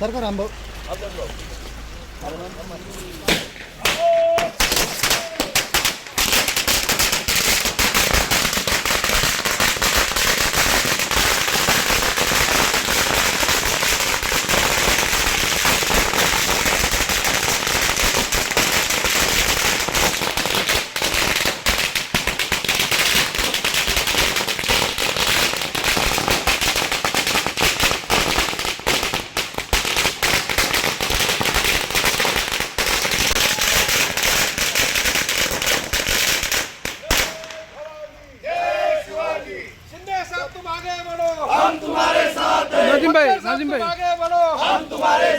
सरकार आंबा बढ़ो नाजिम भाई नाजिम भाई। आगे बढ़ो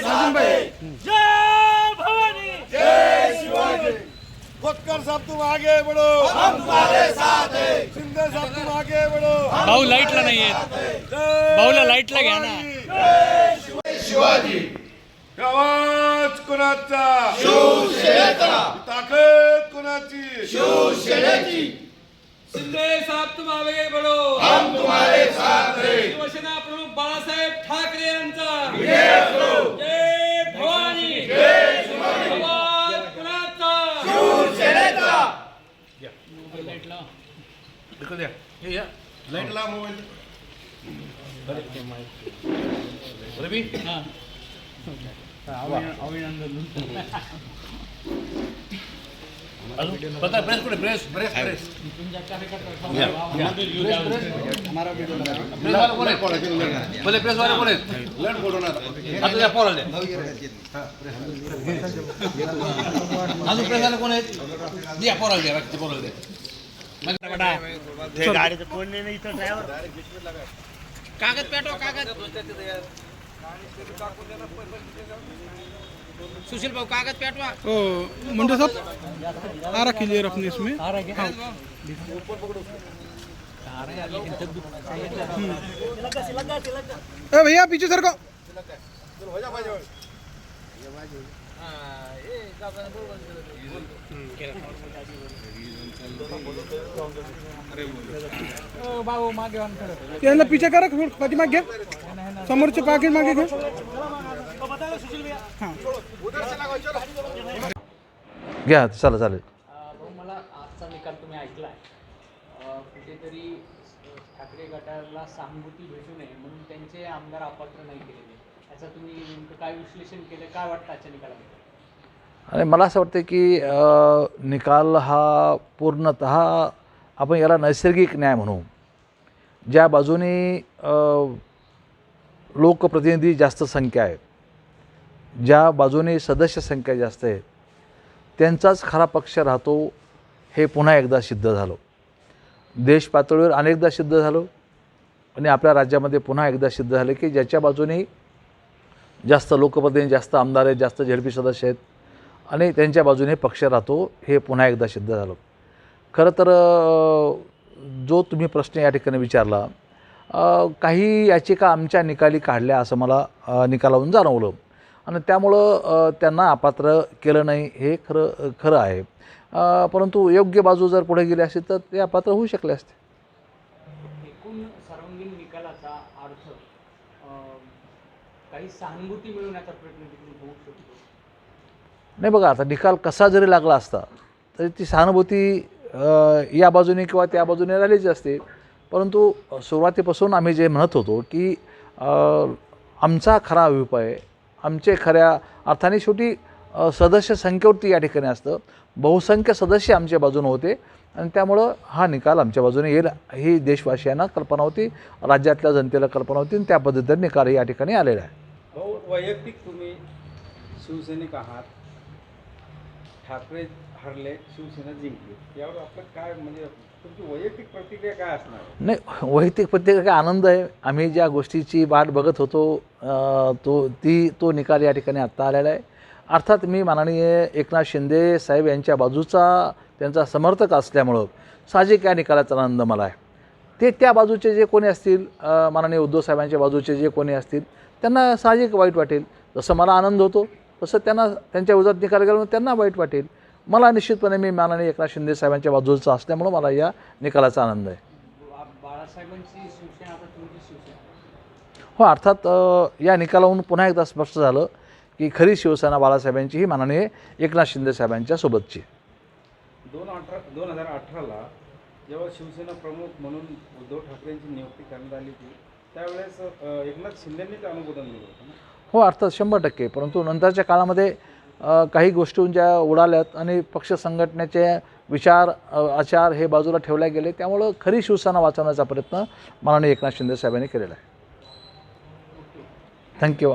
नाजिम भाई। खोतकर साहब तुम आगे बढ़ो। हम तुम्हारे साथ हैं। शिंदे साहब तुम आगे बढ़ो। भाऊ लाईटला नाही येत भाऊला लाईटला घ्या ना। आवाज कोणाचा शिवसेनेचा ताकद कोणाची शिंदे साहब तुम आगे बढ़ो। La mueve, pero depreso depreso, pero depreso depreso depreso. मगर बड़ा। गाड़ी तो नहीं तो ड्राइवर। कागज़ पेटो कागज़। सुशील कागज़ पेटवा। ओ मुंडे साहब आ रखी अपने इसमें। आ ऊपर पकड़ो ए भैया पीछे सर को। चलो हो जा भाई यांना पीछे करा घ्या समोरचे पाकीट मागे घ्या घ्या चला चालेल. भाऊ मला आजचा निकाल तुम्ही ऐकलाय कुठेतरी ठाकरे गटाला सहानुभूती भेटू नये म्हणून त्यांचे आमदार अपात्र नाही केलेले. याचं तुम्ही नेमकं काय विश्लेषण केलं? काय वाटतं आजच्या निकालाबद्दल? आणि मला असं वाटतं की निकाल हा पूर्णत आपण याला नैसर्गिक न्याय म्हणू. ज्या बाजूने लोकप्रतिनिधी जास्त संख्या आहे ज्या बाजूने सदस्य संख्या जास्त आहे त्यांचाच खरा पक्ष राहतो हे पुन्हा एकदा सिद्ध झालं. देश पातळीवर अनेकदा सिद्ध झालो आणि आपल्या राज्यामध्ये पुन्हा एकदा सिद्ध झालं की ज्याच्या बाजूने जास्त लोकप्रतिनिधी जास्त आमदार आहेत जास्त झेडपी सदस्य आहेत. आणि त्यांच्या बाजूने पक्ष राहतो हे पुन्हा एकदा सिद्ध झालं. खरं तर जो तुम्ही प्रश्न या ठिकाणी विचारला काही याचिका आमच्या निकाली काढल्या असं मला निकालावून निकालावरून जाणवलं. आणि त्यामुळं त्यांना अपात्र केलं नाही हे खरं खरं आहे. परंतु योग्य बाजू जर पुढे गेली असेल तर ते अपात्र होऊ शकले असते एकूण सर्वांगीण निकालाचा अर्थ अ, काही सहानुभूती मिळवण्याचा प्रयत्न देखील होऊ शकतो. नाही बघा आता निकाल कसा जरी लागला असता तरी ती सहानुभूती अ, या बाजूने किंवा त्या बाजूने राहिलीच असते. परंतु सुरुवातीपासून आम्ही जे म्हणत होतो की अ, आमचा खरा अभिप्राय आमचे खऱ्या अर्थाने शेवटी अ, सदस्य संख्येवरती या ठिकाणी असतं. बहुसंख्य सदस्य आमच्या बाजूने होते आणि त्यामुळं हा निकाल आमच्या बाजूने येईल ही देशवासियांना कल्पना होती राज्यातल्या जनतेला कल्पना होती आणि त्या पद्धतीने निकाल या ठिकाणी आलेला आहे. वैयक्तिक तुम्ही शिवसैनिक आहात. ठाकरे हरले शिवसेना जिंकली. यावर आपलं काय म्हणजे तुमची वैयक्तिक प्रतिक्रिया काय असणार? नाही वैयक्तिक प्रत्येक काय आनंद आहे. आम्ही ज्या गोष्टीची वाट बघत होतो तो ती तो निकाल या ठिकाणी आत्ता आलेला आहे. अर्थात मी माननीय एकनाथ शिंदे साहेब यांच्या बाजूचा त्यांचा समर्थक असल्यामुळं साहजिक या निकालाचा आनंद मला आहे. ते त्या बाजूचे जे कोणी असतील माननीय उद्धव साहेबांच्या बाजूचे जे कोणी असतील त्यांना साहजिक वाईट वाटेल. जसं मला आनंद होतो तसं त्यांना त्यांच्या विरोधात निकाल गेल्यामुळे त्यांना वाईट वाटेल. मला निश्चितपणे मी माननीय एकनाथ शिंदे साहेबांच्या बाजूचा असल्यामुळं मला या निकालाचा आनंद आहे. हो अर्थात या निकालावरून पुन्हा एकदा स्पष्ट झालं की खरी शिवसेना बाळासाहेबांची ही माननीय एकनाथ शिंदे साहेबांच्या सोबतची. दोन अठरा दोन हजार अठराला जेव्हा शिवसेना प्रमुख म्हणून उद्धव ठाकरेंची नियुक्ती करण्यात आली होती त्यावेळेस एकनाथ शिंदेंनीच अनुमोदन दिलं होतं ना? हो अर्थात शंभर टक्के. परंतु नंतरच्या काळामध्ये काही गोष्टींच्या उडाल्यात आणि पक्ष संघटनेचे विचार आचार हे बाजूला ठेवले गेले. त्यामुळं खरी शिवसेना वाचवण्याचा प्रयत्न माननीय एकनाथ शिंदे साहेबांनी केलेला आहे. थँक्यू.